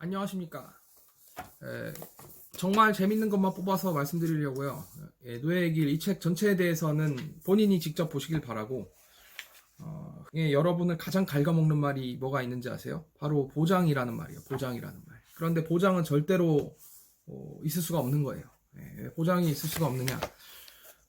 안녕하십니까. 에, 정말 재밌는 것만 뽑아서 말씀드리려고요. 예, 노예의 길 이 책 전체에 대해서는 본인이 직접 보시길 바라고, 어, 예, 여러분을 가장 갉아먹는 말이 뭐가 있는지 아세요? 바로 보장이라는 말이에요. 보장이라는 말. 그런데 보장은 절대로 어, 있을 수가 없는 거예요. 예, 왜 보장이 있을 수가 없느냐?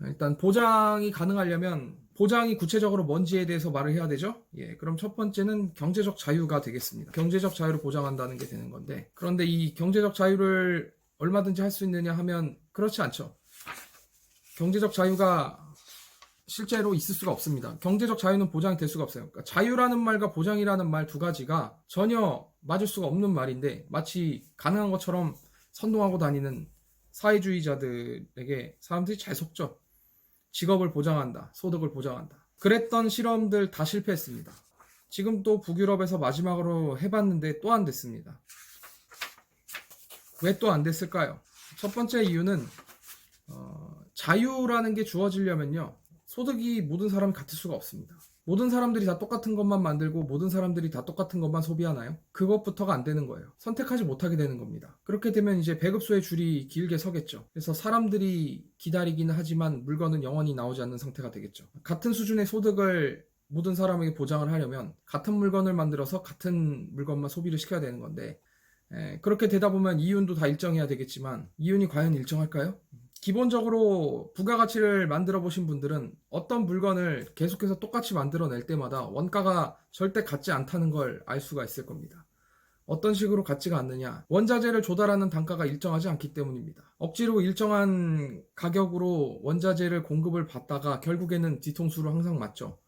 일단 보장이 가능하려면 보장이 구체적으로 뭔지에 대해서 말을 해야 되죠. 예, 그럼 첫 번째는 경제적 자유가 되겠습니다. 경제적 자유를 보장한다는 게 되는 건데 그런데 이 경제적 자유를 얼마든지 할 수 있느냐 하면 그렇지 않죠. 경제적 자유가 실제로 있을 수가 없습니다. 경제적 자유는 보장이 될 수가 없어요. 그러니까 자유라는 말과 보장이라는 말 두 가지가 전혀 맞을 수가 없는 말인데 마치 가능한 것처럼 선동하고 다니는 사회주의자들에게 사람들이 잘 속죠. 직업을 보장한다. 소득을 보장한다. 그랬던 실험들 다 실패했습니다. 지금 또 북유럽에서 마지막으로 해봤는데 또 안 됐습니다. 왜 또 안 됐을까요? 첫 번째 이유는 어, 자유라는 게 주어지려면요. 소득이 모든 사람이 같을 수가 없습니다. 모든 사람들이 다 똑같은 것만 만들고 모든 사람들이 다 똑같은 것만 소비하나요? 그것부터가 안 되는 거예요. 선택하지 못하게 되는 겁니다. 그렇게 되면 이제 배급소의 줄이 길게 서겠죠. 그래서 사람들이 기다리기는 하지만 물건은 영원히 나오지 않는 상태가 되겠죠. 같은 수준의 소득을 모든 사람에게 보장을 하려면 같은 물건을 만들어서 같은 물건만 소비를 시켜야 되는 건데 에, 그렇게 되다 보면 이윤도 다 일정해야 되겠지만 이윤이 과연 일정할까요? 기본적으로 부가가치를 만들어 보신 분들은 어떤 물건을 계속해서 똑같이 만들어낼 때마다 원가가 절대 같지 않다는 걸 알 수가 있을 겁니다. 어떤 식으로 같지가 않느냐? 원자재를 조달하는 단가가 일정하지 않기 때문입니다. 억지로 일정한 가격으로 원자재를 공급을 받다가 결국에는 뒤통수를 항상 맞죠.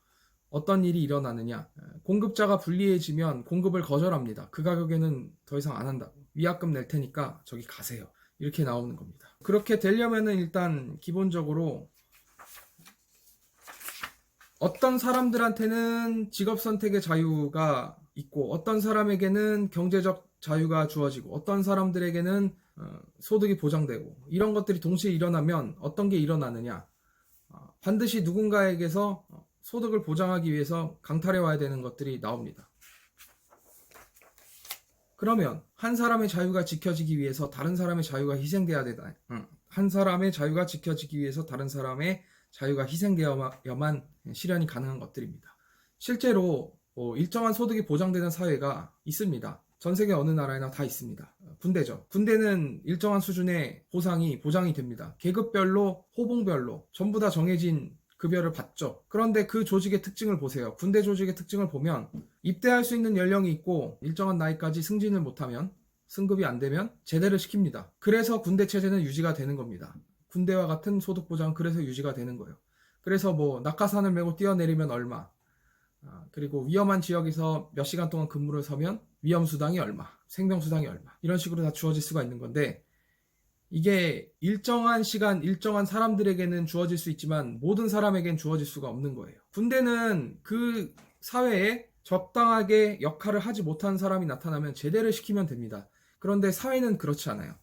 어떤 일이 일어나느냐? 공급자가 불리해지면 공급을 거절합니다. 그 가격에는 더 이상 안 한다고. 위약금 낼 테니까 저기 가세요. 이렇게 나오는 겁니다. 그렇게 되려면은 일단 기본적으로 어떤 사람들한테는 직업 선택의 자유가 있고 어떤 사람에게는 경제적 자유가 주어지고 어떤 사람들에게는 어, 소득이 보장되고 이런 것들이 동시에 일어나면 어떤 게 일어나느냐 어, 반드시 누군가에게서 어, 소득을 보장하기 위해서 강탈해 와야 되는 것들이 나옵니다. 그러면 한 사람의 자유가 지켜지기 위해서 다른 사람의 자유가 희생돼야 되다. 응. 한 사람의 자유가 지켜지기 위해서 다른 사람의 자유가 희생되어야만 실현이 가능한 것들입니다. 실제로 뭐 일정한 소득이 보장되는 사회가 있습니다. 전 세계 어느 나라에나 다 있습니다. 군대죠. 군대는 일정한 수준의 보상이 보장이 됩니다. 계급별로, 호봉별로 전부 다 정해진 급여를 받죠. 그런데 그 조직의 특징을 보세요. 군대 조직의 특징을 보면 입대할 수 있는 연령이 있고 일정한 나이까지 승진을 못하면 승급이 안 되면 제대를 시킵니다. 그래서 군대 체제는 유지가 되는 겁니다. 군대와 같은 소득 보장 그래서 유지가 되는 거예요. 그래서 뭐 낙하산을 메고 뛰어내리면 얼마, 아, 그리고 위험한 지역에서 몇 시간 동안 근무를 서면 위험 수당이 얼마, 생명 수당이 얼마 이런 식으로 다 주어질 수가 있는 건데 이게 일정한 시간, 일정한 사람들에게는 주어질 수 있지만 모든 사람에겐 주어질 수가 없는 거예요. 군대는 그 사회에 적당하게 역할을 하지 못한 사람이 나타나면 제대를 시키면 됩니다. 그런데 사회는 그렇지 않아요.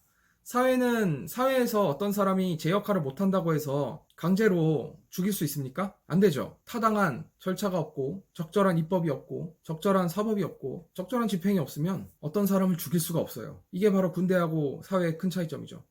사회는 사회에서 어떤 사람이 제 역할을 못한다고 해서 강제로 죽일 수 있습니까? 안 되죠. 타당한 절차가 없고 적절한 입법이 없고 적절한 사법이 없고 적절한 집행이 없으면 어떤 사람을 죽일 수가 없어요. 이게 바로 군대하고 사회의 큰 차이점이죠.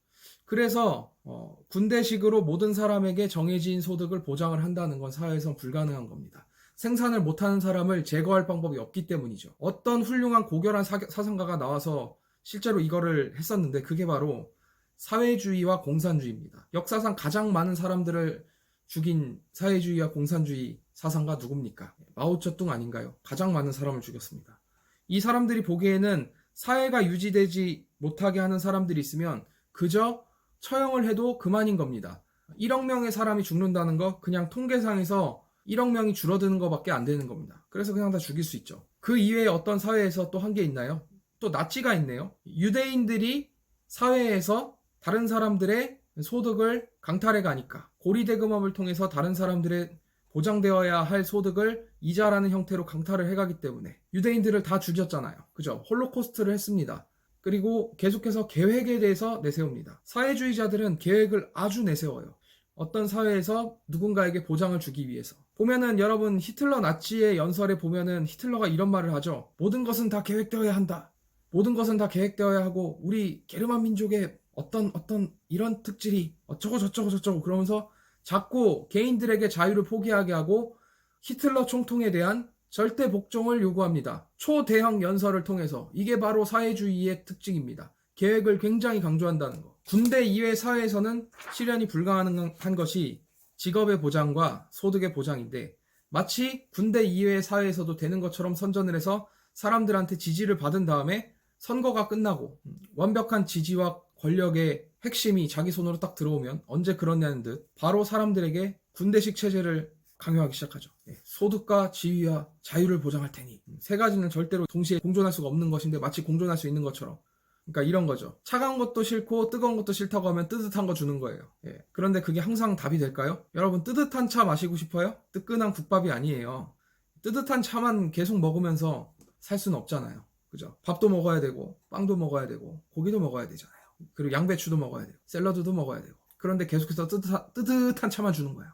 그래서 어, 군대식으로 모든 사람에게 정해진 소득을 보장을 한다는 건 사회에선 불가능한 겁니다. 생산을 못하는 사람을 제거할 방법이 없기 때문이죠. 어떤 훌륭한 고결한 사, 사상가가 나와서 실제로 이거를 했었는데 그게 바로 사회주의와 공산주의입니다. 역사상 가장 많은 사람들을 죽인 사회주의와 공산주의 사상가 누굽니까? 마오쩌둥 아닌가요? 가장 많은 사람을 죽였습니다. 이 사람들이 보기에는 사회가 유지되지 못하게 하는 사람들이 있으면 그저 처형을 해도 그만인 겁니다. 1억 명의 사람이 죽는다는 거 그냥 통계상에서 1억 명이 줄어드는 것밖에 안 되는 겁니다. 그래서 그냥 다 죽일 수 있죠. 그 이외에 어떤 사회에서 또 한 게 있나요? 또 나치가 있네요. 유대인들이 사회에서 다른 사람들의 소득을 강탈해 가니까 고리대금업을 통해서 다른 사람들의 보장되어야 할 소득을 이자라는 형태로 강탈을 해가기 때문에 유대인들을 다 죽였잖아요. 그죠? 홀로코스트를 했습니다. 그리고 계속해서 계획에 대해서 내세웁니다. 사회주의자들은 계획을 아주 내세워요. 어떤 사회에서 누군가에게 보장을 주기 위해서. 보면은 여러분 히틀러 나치의 연설에 보면은 히틀러가 이런 말을 하죠. 모든 것은 다 계획되어야 한다. 모든 것은 다 계획되어야 하고 우리 게르만 민족의 어떤 어떤 이런 특질이 어쩌고 저쩌고 저쩌고 그러면서 자꾸 개인들에게 자유를 포기하게 하고 히틀러 총통에 대한 절대 복종을 요구합니다. 초대형 연설을 통해서 이게 바로 사회주의의 특징입니다. 계획을 굉장히 강조한다는 거. 군대 이외 사회에서는 실현이 불가능한 것이 직업의 보장과 소득의 보장인데 마치 군대 이외의 사회에서도 되는 것처럼 선전을 해서 사람들한테 지지를 받은 다음에 선거가 끝나고 완벽한 지지와 권력의 핵심이 자기 손으로 딱 들어오면 언제 그러냐는 듯 바로 사람들에게 군대식 체제를 강요하기 시작하죠. 예, 소득과 지위와 자유를 보장할 테니 세 가지는 절대로 동시에 공존할 수가 없는 것인데 마치 공존할 수 있는 것처럼 그러니까 이런 거죠. 차가운 것도 싫고 뜨거운 것도 싫다고 하면 뜨뜻한 거 주는 거예요. 예, 그런데 그게 항상 답이 될까요? 여러분 뜨뜻한 차 마시고 싶어요? 뜨끈한 국밥이 아니에요. 뜨뜻한 차만 계속 먹으면서 살 수는 없잖아요. 그죠? 밥도 먹어야 되고 빵도 먹어야 되고 고기도 먹어야 되잖아요. 그리고 양배추도 먹어야 돼요. 샐러드도 먹어야 되고. 그런데 계속해서 뜨뜻한, 뜨뜻한 차만 주는 거예요.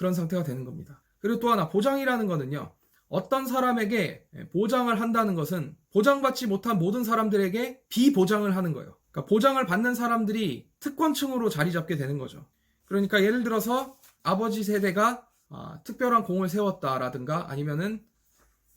예, 그런 상태가 되는 겁니다. 그리고 또 하나 보장이라는 거는요. 어떤 사람에게 보장을 한다는 것은 보장받지 못한 모든 사람들에게 비보장을 하는 거예요. 그러니까 보장을 받는 사람들이 특권층으로 자리 잡게 되는 거죠. 그러니까 예를 들어서 아버지 세대가 아, 특별한 공을 세웠다라든가 아니면은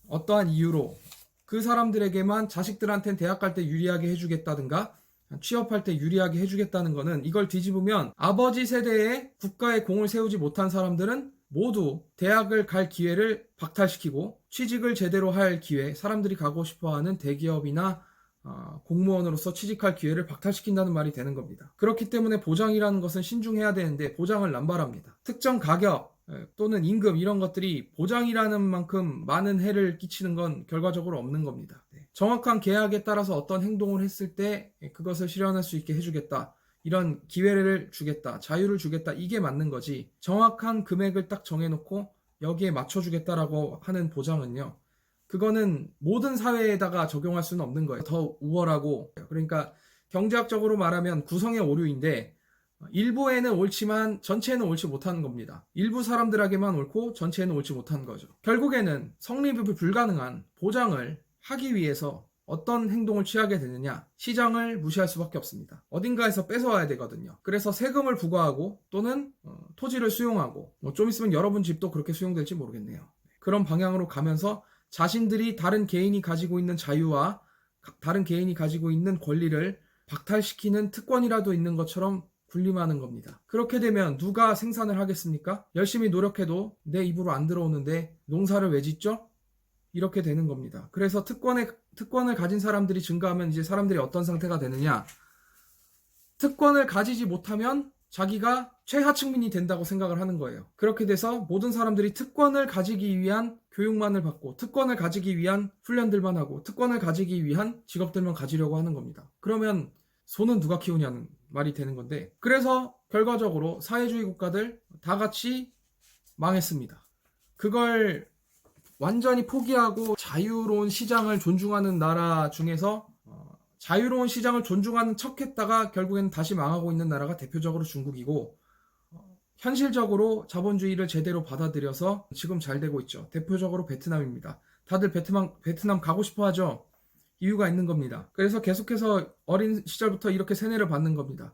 어떠한 이유로 그 사람들에게만 자식들한테는 대학 갈 때 유리하게 해주겠다든가 취업할 때 유리하게 해주겠다는 거는 이걸 뒤집으면 아버지 세대에 국가의 공을 세우지 못한 사람들은 모두 대학을 갈 기회를 박탈시키고 취직을 제대로 할 기회, 사람들이 가고 싶어 하는 대기업이나 어, 공무원으로서 취직할 기회를 박탈시킨다는 말이 되는 겁니다. 그렇기 때문에 보장이라는 것은 신중해야 되는데 보장을 남발합니다. 특정 가격 예, 또는 임금 이런 것들이 보장이라는 만큼 많은 해를 끼치는 건 결과적으로 없는 겁니다. 네. 정확한 계약에 따라서 어떤 행동을 했을 때 그것을 실현할 수 있게 해주겠다. 이런 기회를 주겠다, 자유를 주겠다, 이게 맞는 거지. 정확한 금액을 딱 정해놓고 여기에 맞춰주겠다라고 하는 보장은요. 그거는 모든 사회에다가 적용할 수는 없는 거예요. 더 우월하고. 그러니까 경제학적으로 말하면 구성의 오류인데 일부에는 옳지만 전체에는 옳지 못하는 겁니다. 일부 사람들에게만 옳고 전체에는 옳지 못한 거죠. 결국에는 성립이 불가능한 보장을 하기 위해서 어떤 행동을 취하게 되느냐? 시장을 무시할 수밖에 없습니다. 어딘가에서 뺏어와야 되거든요. 그래서 세금을 부과하고 또는 어, 토지를 수용하고 뭐 좀 있으면 여러분 집도 그렇게 수용될지 모르겠네요. 그런 방향으로 가면서 자신들이 다른 개인이 가지고 있는 자유와 가- 다른 개인이 가지고 있는 권리를 박탈시키는 특권이라도 있는 것처럼 군림하는 겁니다. 그렇게 되면 누가 생산을 하겠습니까? 열심히 노력해도 내 입으로 안 들어오는데 농사를 왜 짓죠? 이렇게 되는 겁니다. 그래서 특권에, 특권을 가진 사람들이 증가하면 이제 사람들이 어떤 상태가 되느냐. 특권을 가지지 못하면 자기가 최하층민이 된다고 생각을 하는 거예요. 그렇게 돼서 모든 사람들이 특권을 가지기 위한 교육만을 받고 특권을 가지기 위한 훈련들만 하고 특권을 가지기 위한 직업들만 가지려고 하는 겁니다. 그러면 소는 누가 키우냐는 말이 되는 건데 그래서 결과적으로 사회주의 국가들 다 같이 망했습니다. 그걸 완전히 포기하고 자유로운 시장을 존중하는 나라 중에서 어, 자유로운 시장을 존중하는 척 했다가 결국에는 다시 망하고 있는 나라가 대표적으로 중국이고 어, 현실적으로 자본주의를 제대로 받아들여서 지금 잘 되고 있죠. 대표적으로 베트남입니다. 다들 베트남 베트남 가고 싶어 하죠. 이유가 있는 겁니다. 그래서 계속해서 어린 시절부터 이렇게 세뇌를 받는 겁니다.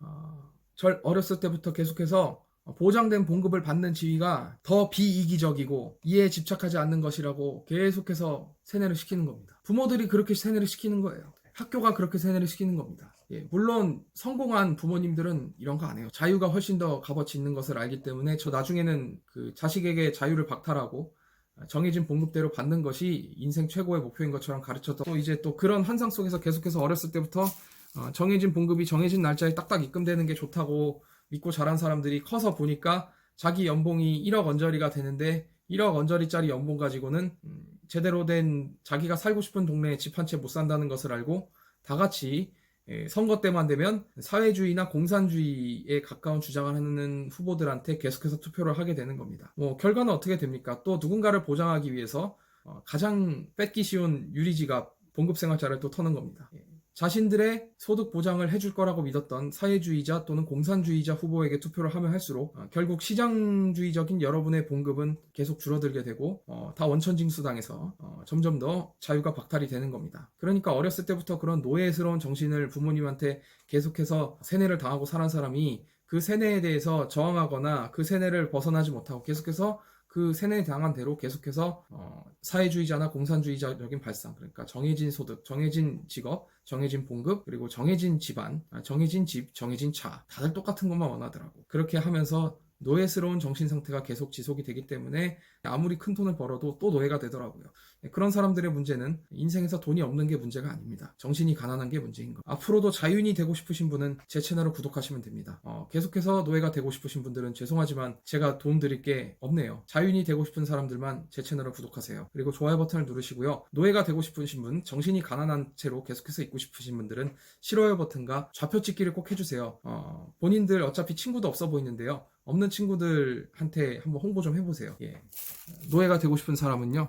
어, 절 어렸을 때부터 계속해서 보장된 봉급을 받는 지위가 더 비이기적이고 이에 집착하지 않는 것이라고 계속해서 세뇌를 시키는 겁니다. 부모들이 그렇게 세뇌를 시키는 거예요. 학교가 그렇게 세뇌를 시키는 겁니다. 예, 물론 성공한 부모님들은 이런 거 안 해요. 자유가 훨씬 더 값어치 있는 것을 알기 때문에 저 나중에는 그 자식에게 자유를 박탈하고 정해진 봉급대로 받는 것이 인생 최고의 목표인 것처럼 가르쳐서 또 이제 또 그런 환상 속에서 계속해서 어렸을 때부터 어, 정해진 봉급이 정해진 날짜에 딱딱 입금되는 게 좋다고 믿고 자란 사람들이 커서 보니까 자기 연봉이 1억 원저리가 되는데 1억 원저리짜리 연봉 가지고는 음, 제대로 된 자기가 살고 싶은 동네에 집 한 채 못 산다는 것을 알고 다 같이 예, 선거 때만 되면 사회주의나 공산주의에 가까운 주장을 하는 후보들한테 계속해서 투표를 하게 되는 겁니다. 뭐 결과는 어떻게 됩니까? 또 누군가를 보장하기 위해서 어, 가장 뺏기 쉬운 유리지갑 봉급생활자를 또 터는 겁니다. 예, 자신들의 소득 보장을 해줄 거라고 믿었던 사회주의자 또는 공산주의자 후보에게 투표를 하면 할수록 어, 결국 시장주의적인 여러분의 봉급은 계속 줄어들게 되고 어, 다 원천징수당해서 어, 점점 더 자유가 박탈이 되는 겁니다. 그러니까 어렸을 때부터 그런 노예스러운 정신을 부모님한테 계속해서 세뇌를 당하고 살한 사람이 그 세뇌에 대해서 저항하거나 그 세뇌를 벗어나지 못하고 계속해서 그 세뇌에 당한 대로 계속해서 어, 사회주의자나 공산주의자적인 발상 그러니까 정해진 소득, 정해진 직업, 정해진 봉급 그리고 정해진 집안, 아, 정해진 집, 정해진 차 다들 똑같은 것만 원하더라고. 그렇게 하면서 노예스러운 정신 상태가 계속 지속이 되기 때문에 아무리 큰 돈을 벌어도 또 노예가 되더라고요. 네, 그런 사람들의 문제는 인생에서 돈이 없는 게 문제가 아닙니다. 정신이 가난한 게 문제인 거. 앞으로도 자유인이 되고 싶으신 분은 제 채널을 구독하시면 됩니다. 어, 계속해서 노예가 되고 싶으신 분들은 죄송하지만 제가 도움 드릴 게 없네요. 자유인이 되고 싶은 사람들만 제 채널을 구독하세요. 그리고 좋아요 버튼을 누르시고요. 노예가 되고 싶으신 분, 정신이 가난한 채로 계속해서 있고 싶으신 분들은 싫어요 버튼과 좌표 찍기를 꼭 해주세요. 어, 본인들 어차피 친구도 없어 보이는데요. 없는 친구들한테 한번 홍보 좀 해보세요. 예. 노예가 되고 싶은 사람은요.